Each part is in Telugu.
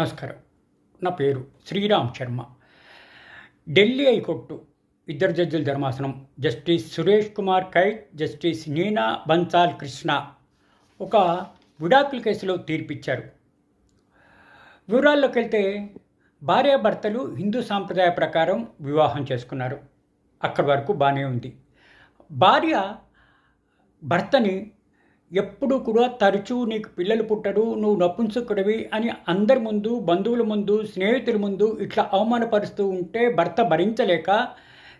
నమస్కారం. నా పేరు శ్రీరామ్ శర్మ. ఢిల్లీ హైకోర్టు ఇద్దరు జడ్జిల ధర్మాసనం జస్టిస్ సురేష్ కుమార్ కైట్ జస్టిస్ నీనా బన్సాల్ కృష్ణ ఒక విడాకుల కేసులో తీర్పిచ్చారు. వివరాల్లోకి వెళ్తే భార్యాభర్తలు హిందూ సాంప్రదాయ ప్రకారం వివాహం చేసుకున్నారు. అక్కడి వరకు బాగానే ఉంది. భార్య భర్తని ఎప్పుడు కూడా తరచూ నీకు పిల్లలు పుట్టరు నువ్వు నపుంసకుడివి అని అందరి ముందు బంధువుల ముందు స్నేహితుల ముందు ఇట్లా అవమానపరుస్తూ ఉంటే భర్త భరించలేక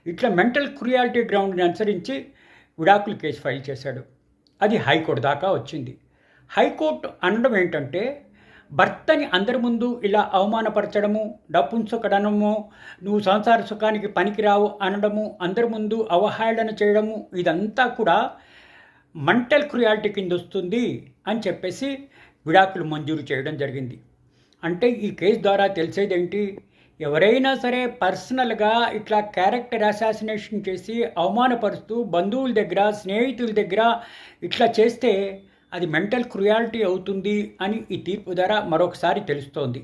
ఇట్లా మెంటల్ క్రియాలిటీ గ్రౌండ్ని అనుసరించి విడాకుల కేసు ఫైల్ చేశాడు. అది హైకోర్టు దాకా వచ్చింది. హైకోర్టు అనడం ఏంటంటే భర్తని అందరి ముందు ఇలా అవమానపరచడము డప్పుంచుకడము నువ్వు సంసార సుఖానికి పనికిరావు అనడము అందరి ముందు అవహేళన చేయడము ఇదంతా కూడా మెంటల్ క్రుయాలిటీ కింద వస్తుంది అని చెప్పేసి విడాకులు మంజూరు చేయడం జరిగింది. అంటే ఈ కేసు ద్వారా తెలిసేది ఏంటి ఎవరైనా సరే పర్సనల్గా ఇట్లా క్యారెక్టర్ అసాసినేషన్ చేసి అవమానపరుస్తూ బంధువుల దగ్గర స్నేహితుల దగ్గర ఇట్లా చేస్తే అది మెంటల్ క్రుయాలిటీ అవుతుంది అని ఈ తీర్పు ద్వారా మరొకసారి తెలుస్తోంది.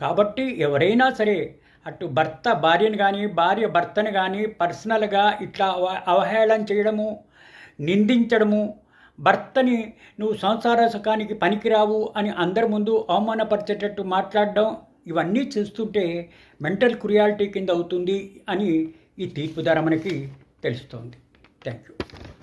కాబట్టి ఎవరైనా సరే అటు భర్త భార్యను కానీ భార్య భర్తను కానీ పర్సనల్గా ఇట్లా అవహేళన చేయడము నిందించడము. భర్తని నువ్వు సంసార సుఖానికి పనికిరావు అని అందరి ముందు అవమానపరిచేటట్టు మాట్లాడడం ఇవన్నీ చూస్తుంటే మెంటల్ క్రియాలిటీ కింద అవుతుంది అని ఈ తీర్పుధార మనకి తెలుస్తోంది. Thank you